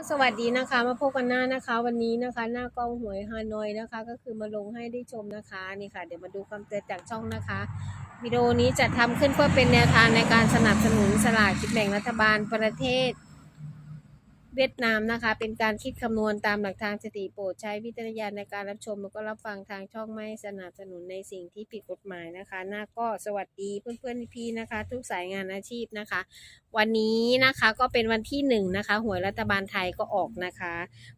ก็สวัสดีนะคะ มาพบกันหน้านะคะ วันนี้นะคะ หน้ากล้องหวยฮานอยนะคะ ก็คือมาลงให้ได้ชมนะคะนี่ค่ะ เดี๋ยวมาดูคำเตือนจากช่องนะคะวิดีโอนี้จะทำขึ้นเพื่อเป็นแนวทางในการสนับสนุนสลากกินแบ่งรัฐบาลประเทศ เวียดนามนะคะ เป็นการคิดคำนวณตามหลักทางสถิติโปรดใช้วิจารณญาณในการรับชม แล้วก็รับฟังทางช่องไม่สนับสนุนในสิ่งที่ผิดกฎหมายนะคะหน้าก็สวัสดีเพื่อนๆพี่ๆนะคะ ทุกสายงานอาชีพนะคะ วันนี้นะคะก็เป็นวันที่หนึ่งนะคะหวยรัฐบาลไทยก็ออกนะคะ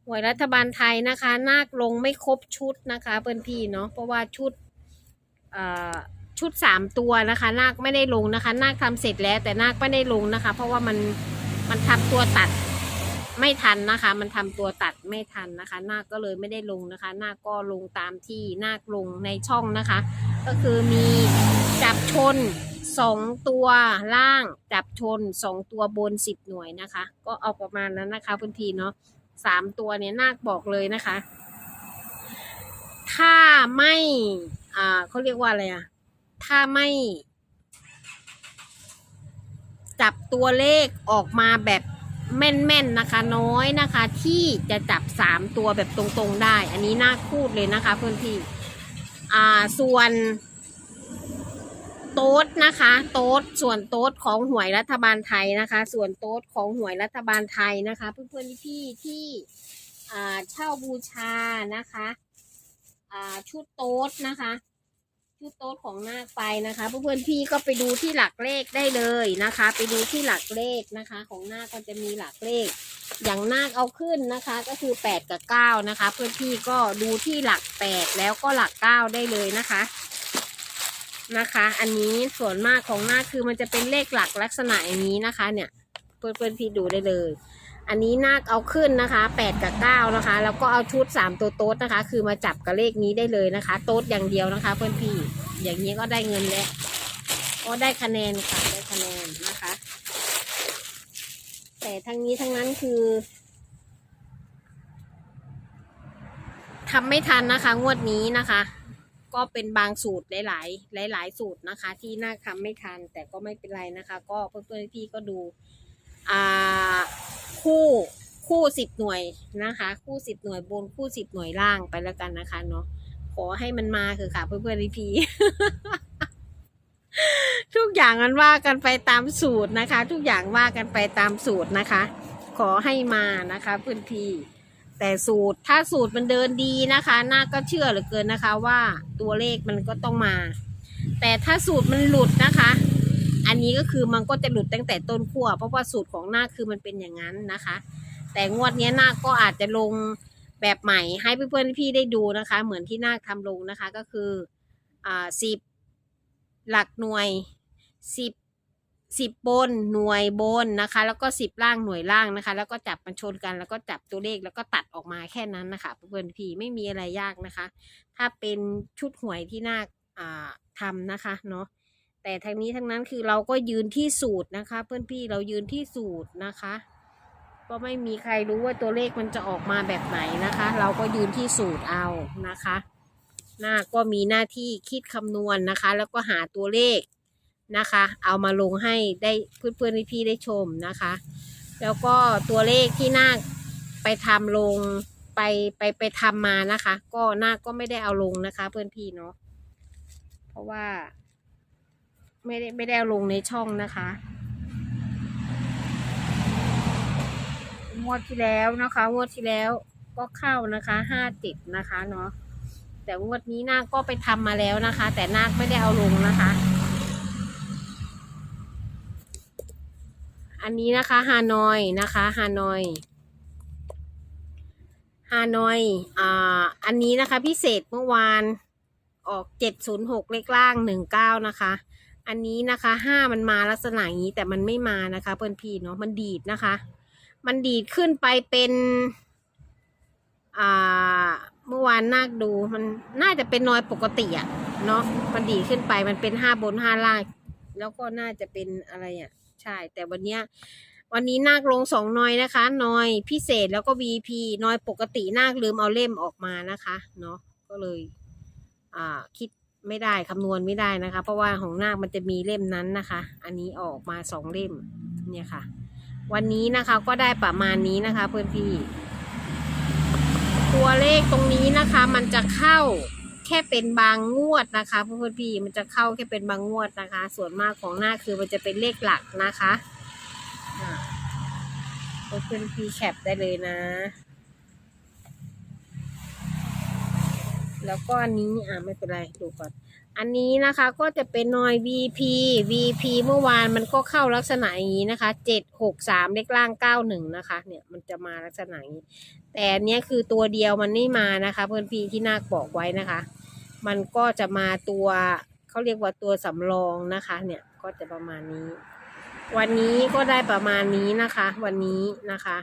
หวยรัฐบาลไทยนะคะนาคลงไม่ครบชุดนะคะเพื่อนพี่เนาะเพราะว่าชุดเอ่อชุดสามตัวนะคะนาคไม่ได้ลงนะคะนาคทำเสร็จแล้วแต่นาคไม่ได้ลงนะคะ เพราะว่ามันมันทำตัวตัด ไม่ทันนะคะ มันทำตัวตัดไม่ทันนะคะนาคก็เลยไม่ได้ลงนะคะนาคก็ลงตามที่นาคลงในช่องนะคะ ก็คือมีจับชนสองตัวล่างจับชนสองตัวบนสิบหน่วยนะคะ ก็เอาประมาณนั้นนะคะพื้นทีเนาะสามตัวเนี่ยนาคบอกเลยนะคะ ถ้าไม่อ่าเขาเรียกว่าอะไรอะถ้าไม่จับตัวเลขออกมาแบบ แม่นๆนะคะ น้อยนะคะ ที่จะจับสามตัวแบบตรงๆได้ อันนี้น่าพูดเลยนะคะเพื่อนพี่อ่าส่วนโต๊ดนะคะ โต๊ดส่วนโต๊ดของหวยรัฐบาลไทยนะคะ ส่วนโต๊ดของหวยรัฐบาลไทยนะคะ เพื่อนๆพี่ๆที่อ่าเช่าบูชานะคะอ่าชุดโต๊ดนะคะ ชุดโต๊ดของนาคไปนะคะ เพื่อนๆพี่ก็ไปดูที่หลักเลขได้เลยนะคะ ไปดูที่หลักเลขนะคะ ของนาคก็จะมีหลักเลข อย่างนาคเอาขึ้นนะคะ ก็คือแปดกับเก้านะคะ เพื่อนพี่ก็ดูที่หลักแปดแล้วก็หลักเก้าได้เลยนะคะนะคะ อันนี้ส่วนมากของนาคคือมันจะเป็นเลขหลักลักษณะอย่างนี้นะคะ เนี่ย เพื่อนเพื่อนพี่ดูได้เลย อันนี้นาคเอาขึ้นนะคะแปดกับเก้านะคะ แล้วก็เอาชุดสามตัวโต๊ดนะคะ คือมาจับกับเลขนี้ได้เลยนะคะ โต๊ดอย่างเดียวนะคะ เพื่อนพี่ อย่างนี้ก็ได้เงินแล้วก็ได้คะแนนค่ะได้คะแนนนะคะ แต่ทั้งนี้ทั้งนั้นคือทำไม่ทันนะคะ งวดนี้นะคะ ก็เป็นบางสูตรหลาย ๆ หลาย ๆ สูตรนะคะ ที่น่าทำไม่ทัน แต่ก็ไม่เป็นไรนะคะ ก็เพื่อนๆพี่ก็ดูอ่า คู่คู่สิบหน่วยนะคะ คู่สิบหน่วยบนคู่สิบหน่วยล่างไปแล้วกันนะคะเนาะขอให้มันมาคือค่ะเพื่อนๆพี่ทุกอย่างมันว่ากันไปตามสูตรนะคะ ทุกอย่างว่ากันไปตามสูตรนะคะ ขอให้มานะคะเพื่อนพี่แต่สูตรถ้าสูตรมันเดินดีนะคะน่าก็เชื่อเหลือเกินนะคะว่าตัวเลขมันก็ต้องมา แต่ถ้าสูตรมันหลุดนะคะ อันนี้ก็คือมันก็จะหลุดตั้งแต่ต้นขั้วเพราะว่าสูตรของนาคือมันเป็นอย่างนั้นนะคะ แต่งวดนี้ยนาคก็อาจจะลงแบบใหม่ให้เพื่อนๆพี่ได้ดูนะคะ เหมือนที่นาคทำลงนะคะก็คืออ่าสิบหลักหน่วยสิบสิบบนหน่วยบนนะคะ แล้วก็สิบล่างหน่วยล่างนะคะ แล้วก็จับมันชนกันแล้วก็จับตัวเลขแล้วก็ตัดออกมาแค่นั้นนะคะเพื่อนๆพี่ไม่มีอะไรยากนะคะ ถ้าเป็นชุดหวยที่นาคอ่าทำนะคะเนาะ แต่ทั้งนี้ทั้งนั้นคือเราก็ยืนที่สูตรนะคะ เพื่อนพี่เรายืนที่สูตรนะคะ ก็ไม่มีใครรู้ว่าตัวเลขมันจะออกมาแบบไหนนะคะ เราก็ยืนที่สูตรเอานะคะหน้าก็มีหน้าที่คิดคำนวณนะคะ แล้วก็หาตัวเลขนะคะ เอามาลงให้ได้เพื่อนๆพี่ๆได้ชมนะคะ แล้วก็ตัวเลขที่นาไปทำลงไปไปไปทำมานะคะ ก็นาก็ไม่ได้เอาลงนะคะ เพื่อนพี่เนาะเพราะว่า ไม่ได้ไม่ได้ลงในช่องนะคะ งวดที่แล้วนะคะงวดที่แล้วก็เข้านะคะห้าติดนะคะเนาะแต่งวดนี้นาคก็ไปทำมาแล้วนะคะ แต่นาคไม่ได้เอาลงนะคะ อันนี้นะคะฮานอยนะคะฮานอยฮานอยอ่าอันนี้นะคะพิเศษเมื่อวานออกเจ็ดศูนย์หกเลขล่างหนึ่งเก้านะคะ อันนี้นะคะห้ามันมาลักษณะอย่างนี้แต่มันไม่มานะคะ เพื่อนพี่เนาะมันดีดนะคะ มันดีดขึ้นไปเป็น อ่า เมื่อวานนาคดูมันน่าจะเป็นนอยปกติอะเนาะมันดีดขึ้นไปมันเป็นห้าบนห้าล่างแล้วก็น่าจะเป็นอะไรอะใช่ แต่วันเนี้ยวันนี้นาคลงสองนอยนะคะนอยพิเศษแล้วก็ VP นอยปกตินาคลืมเอาเล่มออกมานะคะ เนาะก็เลย อ่าคิด ไม่ได้คำนวณไม่ได้นะคะ เพราะว่าของนาคมันจะมีเล่มนั้นนะคะ อันนี้ออกมาสองเล่มเนี่ยค่ะ วันนี้นะคะก็ได้ประมาณนี้นะคะ เพื่อนพี่ ตัวเลขตรงนี้นะคะ มันจะเข้าแค่เป็นบางงวดนะคะเพื่อนพี่มันจะเข้าแค่เป็นบางงวดนะคะ ส่วนมากของหน้าคือมันจะเป็นเลขหลักนะคะอ่าเพื่อนพี่แคปได้เลยนะ แล้วก็อันนี้อ่าไม่เป็นไรดูก่อน อันนี้นะคะก็จะเป็นนอย VP VP เมื่อวานมันก็เข้าลักษณะอย่างนี้นะคะเจ็ดหกสามเลขล่างเก้าหนึ่งนะคะ เนี่ยมันจะมาลักษณะอย่างนี้ แต่อันเนี้ยคือตัวเดียวมันไม่มานะคะ เพื่อนพี่ที่นาคบอกไว้นะคะ มันก็จะมาตัวเขาเรียกว่าตัวสำรองนะคะ เนี่ยก็จะประมาณนี้ วันนี้ก็ได้ประมาณนี้นะคะ วันนี้นะคะ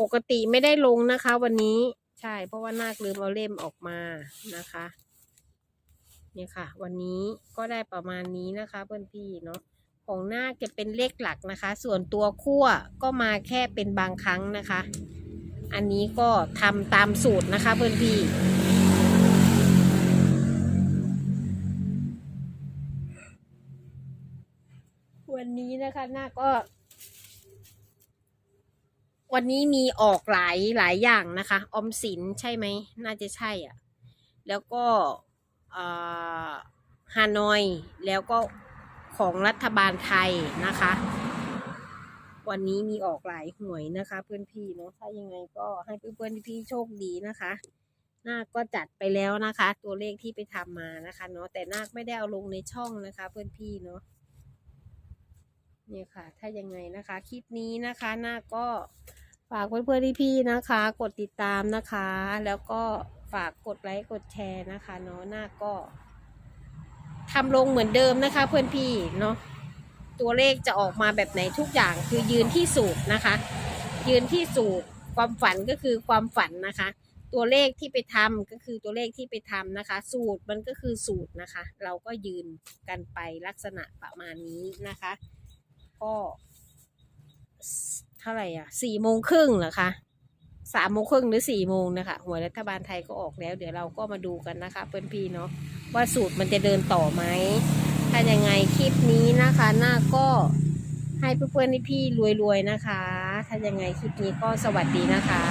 ปกติไม่ได้ลงนะคะ วันนี้ ใช่ เพราะว่านาคลืมเอาเล่มออกมานะคะ เนี่ยค่ะ วันนี้ก็ได้ประมาณนี้นะคะ เพื่อนพี่เนาะของนาคจะเป็นเลขหลักนะคะ ส่วนตัวคั่วก็มาแค่เป็นบางครั้งนะคะ อันนี้ก็ทำตามสูตรนะคะ เพื่อนพี่วันนี้นะคะนาก็ วันนี้มีออกหลายหลายอย่างนะคะ ออมสินใช่ไหม น่าจะใช่อะ แล้วก็ฮานอย แล้วก็ของรัฐบาลไทยนะคะ วันนี้มีออกหลายหวยนะคะ เพื่อนพี่เนาะ ถ้ายังไงก็ให้เพื่อนๆพี่โชคดีนะคะ นาคก็จัดไปแล้วนะคะ ตัวเลขที่ไปทำมานะคะเนาะ แต่นาคไม่ได้เอาลงในช่องนะคะ เพื่อนพี่เนาะเนี่ยค่ะ ถ้ายังไงนะคะ คลิปนี้นะคะนาคก็ากเพื่อนๆพี่ๆนะคะ กดติดตามนะคะ แล้วก็ฝากกดไลค์กดแชร์นะคะเนาะหน้าก็ทำลงเหมือนเดิมนะคะ เพื่อนพี่เนาะตัวเลขจะออกมาแบบไหนทุกอย่างคือยืนที่สูตรนะคะ ยืนที่สูตรความฝันก็คือความฝันนะคะ ตัวเลขที่ไปทำก็คือตัวเลขที่ไปทำนะคะ สูตรมันก็คือสูตรนะคะ เราก็ยืนกันไปลักษณะประมาณนี้นะคะ ก็ เท่าไหร่อะสี่โมงครึ่งเหรอคะสามโมงครึ่งหรือสี่โมงนะคะหัวรัฐบาลไทยก็ออกแล้ว เดี๋ยวเราก็มาดูกันนะคะเพื่อนพี่เนาะว่าสูตรมันจะเดินต่อไหมถ้ายังไงคลิปนี้นะคะหน้าก็ให้เพื่อนๆพี่ๆรวยๆนะคะ ถ้ายังไงคลิปนี้ก็สวัสดีนะคะ